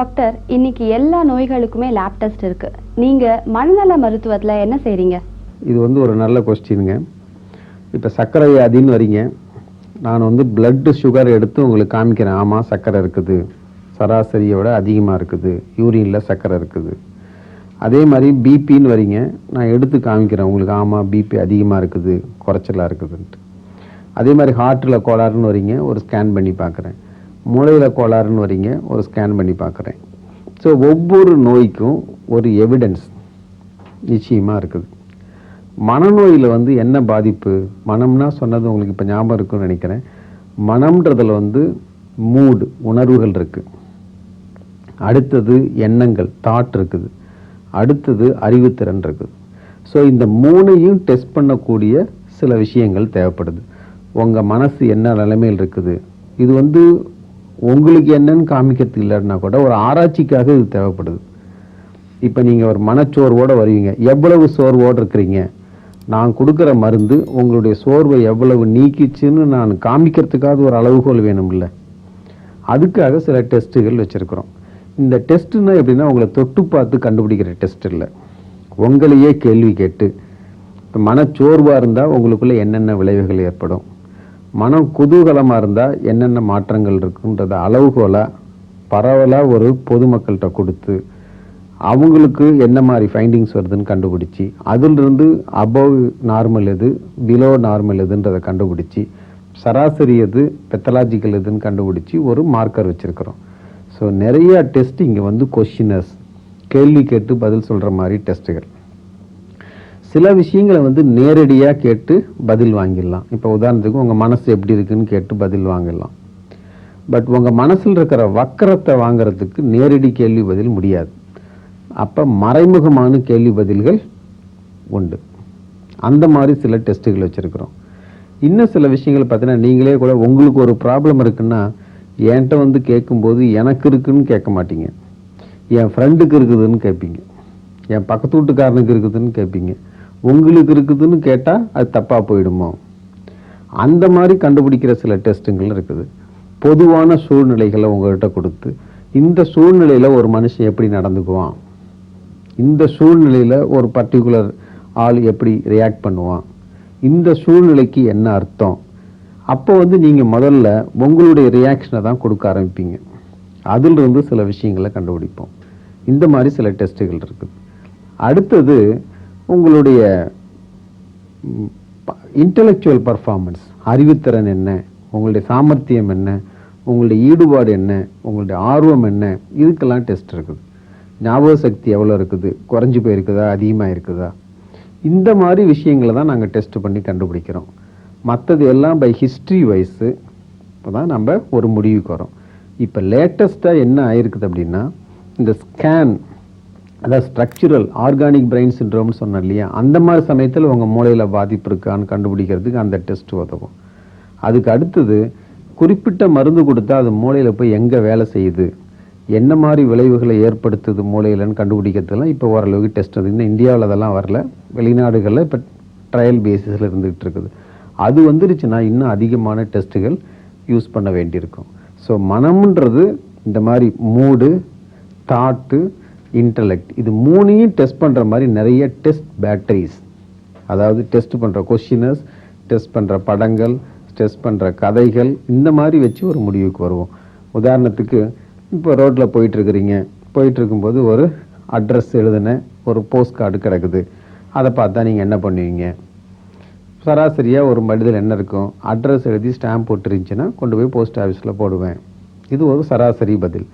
Doctor இன்னைக்கு எல்லா நோய்களுக்குமே lab test இருக்கு. நீங்க மனநல மருத்துவத்தில் என்ன செய்றீங்க? இது வந்து ஒரு நல்ல கொஸ்டினுங்க இப்போ சர்க்கரை வியாதின்னு வரீங்க. நான் வந்து பிளட்டு சுகர் எடுத்து உங்களுக்கு காமிக்கிறேன். ஆமாம் சர்க்கரை இருக்குது. சராசரியை விட அதிகமாக இருக்குது. யூரினில் சர்க்கரை இருக்குது. அதே மாதிரி பிபின்னு வரீங்க. நான் எடுத்து காமிக்கிறேன். உங்களுக்கு ஆமாம் பிபி அதிகமாக இருக்குது. குறைச்சலாக இருக்குதுன்ட்டு. அதே மாதிரி ஹார்ட்டில் கோளாறுன்னு வரீங்க. ஒரு ஸ்கேன் பண்ணி பார்க்குறேன். மூளையில் கோளாறுன்னு வரீங்க ஒரு ஸ்கேன் பண்ணி பார்க்குறேன். ஸோ ஒவ்வொரு நோய்க்கும் ஒரு எவிடன்ஸ் நிச்சயமாக இருக்குது. மனநோயில் வந்து என்ன பாதிப்பு? மனம்னா சொன்னது உங்களுக்கு இப்போ ஞாபகம் இருக்குன்னு நினைக்கிறேன். மனம்ன்றதில் வந்து மூடு உணர்வுகள் இருக்கு. அடுத்தது எண்ணங்கள் தாட் இருக்குது. அடுத்தது அறிவுத்திறன் இருக்குது. ஸோ இந்த மூணையும் டெஸ்ட் பண்ணக்கூடிய சில விஷயங்கள் தேவைப்படுது. உங்கள் மனசு என்ன நிலைமையில் இருக்குது? இது வந்து உங்களுக்கு என்னன்னு காமிக்கிறது இல்லைன்னா கூட ஒரு ஆராய்ச்சிக்காக இது தேவைப்படுது. இப்போ நீங்கள் ஒரு மனச்சோர்வோடு வருவீங்க. எவ்வளவு சோர்வோடு இருக்கிறீங்க? நான் கொடுக்குற மருந்து உங்களுடைய சோர்வை எவ்வளவு நீக்கிச்சுன்னு நான் காமிக்கிறதுக்காக ஒரு அளவுகோல் வேணும்ல. அதுக்காக சில டெஸ்ட்டுகள் வச்சுருக்குறோம். இந்த டெஸ்ட்டுன்னா எப்படின்னா உங்களை தொட்டு பார்த்து கண்டுபிடிக்கிற டெஸ்ட் இல்லை. உங்களையே கேள்வி கேட்டு இப்போ மனச்சோர்வாக இருந்தால் உங்களுக்குள்ளே என்னென்ன விளைவுகள் ஏற்படும்? மனம் குதூகலமாக இருந்தால் என்னென்ன மாற்றங்கள் இருக்குன்றத அளவுகோலாக பரவலாக ஒரு பொதுமக்கள்கிட்ட கொடுத்து அவங்களுக்கு என்ன மாதிரி ஃபைண்டிங்ஸ் வருதுன்னு கண்டுபிடிச்சி அதிலிருந்து அபவ் நார்மல் எது பிலோ நார்மல் எதுன்றதை கண்டுபிடிச்சி சராசரி எது பெத்தலாஜிக்கல் எதுன்னு கண்டுபிடிச்சி ஒரு மார்க்கர் வச்சுருக்கிறோம். ஸோ நிறையா டெஸ்ட் இங்கே வந்து கொஷினர்ஸ் கேள்வி கேட்டு பதில் சொல்கிற மாதிரி டெஸ்ட்டுகள் சில விஷயங்களை வந்து நேரடியாக கேட்டு பதில் வாங்கிடலாம். இப்போ உதாரணத்துக்கு உங்கள் மனசு எப்படி இருக்குன்னு கேட்டு பதில் வாங்கிடலாம். பட் உங்கள் மனசில் இருக்கிற வக்கரத்தை வாங்குறதுக்கு நேரடி கேள்வி பதில் முடியாது. அப்போ மறைமுகமான கேள்வி பதில்கள் உண்டு. அந்த மாதிரி சில டெஸ்ட்டுகள் வச்சுருக்கிறோம். இன்னும் சில விஷயங்கள் பார்த்தீங்கன்னா நீங்களே கூட உங்களுக்கு ஒரு ப்ராப்ளம் இருக்குன்னா என்கிட்ட வந்து கேட்கும்போது எனக்கு இருக்குன்னு கேட்க மாட்டீங்க. என் ஃப்ரெண்டுக்கு இருக்குதுன்னு கேட்பீங்க. என் பக்கத்து வீட்டுக்காரனுக்கு இருக்குதுன்னு கேட்பீங்க. உங்களுக்கு இருக்குதுன்னு கேட்டால் அது தப்பாக போயிடுமோ? அந்த மாதிரி கண்டுபிடிக்கிற சில டெஸ்ட்டுங்கள் இருக்குது. பொதுவான சூழ்நிலைகளை உங்கள்கிட்ட கொடுத்து இந்த சூழ்நிலையில் ஒரு மனுஷன் எப்படி நடந்துக்குவான்? இந்த சூழ்நிலையில் ஒரு பர்டிகுலர் ஆள் எப்படி ரியாக்ட் பண்ணுவான்? இந்த சூழ்நிலைக்கு என்ன அர்த்தம்? அப்போ வந்து நீங்கள் முதல்ல உங்களுடைய ரியாக்ஷனை தான் கொடுக்க ஆரம்பிப்பீங்க. அதிலிருந்து சில விஷயங்களை கண்டுபிடிப்போம். இந்த மாதிரி சில டெஸ்ட்டுகள் இருக்குது. அடுத்தது உங்களுடைய இன்டலெக்சுவல் பர்ஃபார்மன்ஸ் அறிவுத்திறன் என்ன உங்களுடைய சாமர்த்தியம் என்ன உங்களுடைய ஈடுபாடு என்ன உங்களுடைய ஆர்வம் என்ன இதுக்கெல்லாம் டெஸ்ட் இருக்குது. ஞாபக சக்தி எவ்வளோ இருக்குது குறைஞ்சி போயிருக்குதா அதிகமாக இருக்குதா இந்த மாதிரி விஷயங்களை தான் நாங்கள் டெஸ்ட் பண்ணி கண்டுபிடிக்கிறோம். மற்றது எல்லாம் பை ஹிஸ்ட்ரி வைஸு இப்போ தான் நம்ம ஒரு முடிவுக்கு வரோம். இப்போ லேட்டஸ்ட்டாக என்ன ஆயிருக்குது அப்படின்னா இந்த ஸ்கேன் அதாவது ஸ்ட்ரக்சுரல் ஆர்கானிக் பிரெயின் சின்ரோம்னு சொன்னேன் இல்லையா? அந்த மாதிரி சமயத்தில் உங்கள் மூளையில் பாதிப்பு இருக்கான்னு கண்டுபிடிக்கிறதுக்கு அந்த டெஸ்ட் உதவும். அதுக்கு அடுத்தது குறிப்பிட்ட மருந்து கொடுத்தா அது மூளையில் போய் எங்கே வேலை செய்யுது? என்ன மாதிரி விளைவுகளை ஏற்படுத்துது மூளையிலன்னு கண்டுபிடிக்கிறதுலாம் இப்போ ஓரளவுக்கு டெஸ்ட் வந்து இன்னும் இந்தியாவில் அதெல்லாம் வரல. வெளிநாடுகளில் இப்போ ட்ரையல் பேசிஸில் இருந்துகிட்டு இருக்குது. அது வந்துருச்சுன்னா இன்னும் அதிகமான டெஸ்ட்டுகள் யூஸ் பண்ண வேண்டியிருக்கும். ஸோ மனம்ன்றது இந்த மாதிரி மூடு தாட்டு இன்டலெக்ட் இது மூணையும் டெஸ்ட் பண்ணுற மாதிரி நிறைய டெஸ்ட் பேட்டரிஸ் அதாவது டெஸ்ட் பண்ணுற கொஷினர்ஸ் டெஸ்ட் பண்ணுற படங்கள் டெஸ்ட் பண்ணுற கதைகள் இந்த மாதிரி வச்சு ஒரு முடிவுக்கு வருவோம். உதாரணத்துக்கு இப்போ ரோட்டில் போயிட்டுருக்குறீங்க. போயிட்டுருக்கும்போது ஒரு அட்ரஸ் எழுதின ஒரு போஸ்ட் கார்டு கிடக்குது. அதை பார்த்தா நீங்கள் என்ன பண்ணுவீங்க? சராசரியாக ஒரு மனிதல் என்ன இருக்கும்? அட்ரஸ் எழுதி ஸ்டாம்ப் போட்டுருந்துச்சின்னா கொண்டு போய் போஸ்ட் ஆஃபீஸில் போடுவேன். இது ஒரு சராசரி பதில்.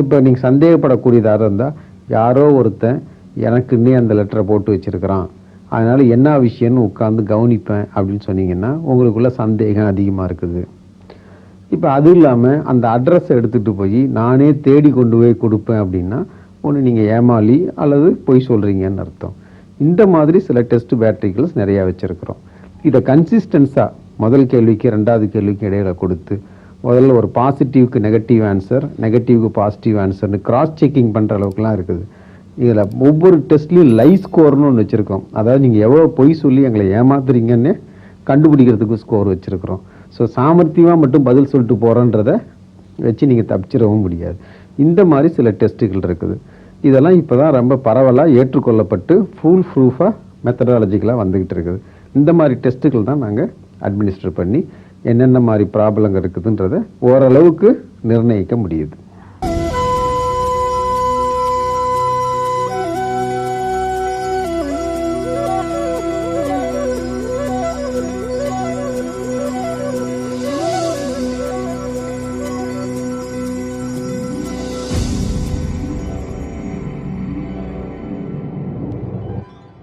இப்போ நீங்கள் சந்தேகப்படக்கூடியதாக இருந்தால் யாரோ ஒருத்தன் எனக்குன்னே அந்த லெட்டரை போட்டு வச்சிருக்கிறான். அதனால் என்ன விஷயம்னு உட்காந்து கவனிப்பேன் அப்படின்னு சொன்னீங்கன்னா உங்களுக்குள்ள சந்தேகம் அதிகமாக இருக்குது. இப்போ அது இல்லாமல் அந்த அட்ரஸை எடுத்துகிட்டு போய் நானே தேடி கொண்டு போய் கொடுப்பேன் அப்படின்னா ஒன்று நீங்கள் ஏமாளி அல்லது பொய் சொல்கிறீங்கன்னு அர்த்தம். இந்த மாதிரி சில டெஸ்ட் பேட்டரிகள்ஸ் நிறையா வச்சுருக்கிறோம். இதை கன்சிஸ்டன்ஸாக முதல் கேள்விக்கு ரெண்டாவது கேள்விக்கு இடையில கொடுத்து முதல்ல ஒரு பாசிட்டிவ்க்கு நெகட்டிவ் ஆன்சர் நெகட்டிவ்க்கு பாசிட்டிவ் ஆன்சர்னு கிராஸ் செக்கிங் பண்ணுற அளவுக்குலாம் இருக்குது. இதில் ஒவ்வொரு டெஸ்ட்லையும் லை ஸ்கோர்னு ஒன்று வச்சுருக்கோம். அதாவது நீங்கள் எவ்வளோ பொய் சொல்லி எங்களை ஏமாத்துறீங்கன்னு கண்டுபிடிக்கிறதுக்கு ஸ்கோர் வச்சுருக்குறோம். ஸோ சாமர்த்தியமாக மட்டும் பதில் சொல்லிட்டு போகிறோன்றத வச்சு நீங்கள் தப்பிச்சிடவும் முடியாது. இந்த மாதிரி சில டெஸ்ட்டுகள் இருக்குது. இதெல்லாம் இப்போ தான் ரொம்ப பரவலாக ஏற்றுக்கொள்ளப்பட்டு ஃபுல் ப்ரூஃபாக மெத்தடாலஜிக்கலாக வந்துக்கிட்டு இருக்குது. இந்த மாதிரி டெஸ்ட்டுகள் தான் நாங்கள் அட்மினிஸ்டர் பண்ணி என்னென்ன மாதிரி ப்ராப்ளங்கள் இருக்குதுன்றதை ஓரளவுக்கு நிர்ணயிக்க முடியுது.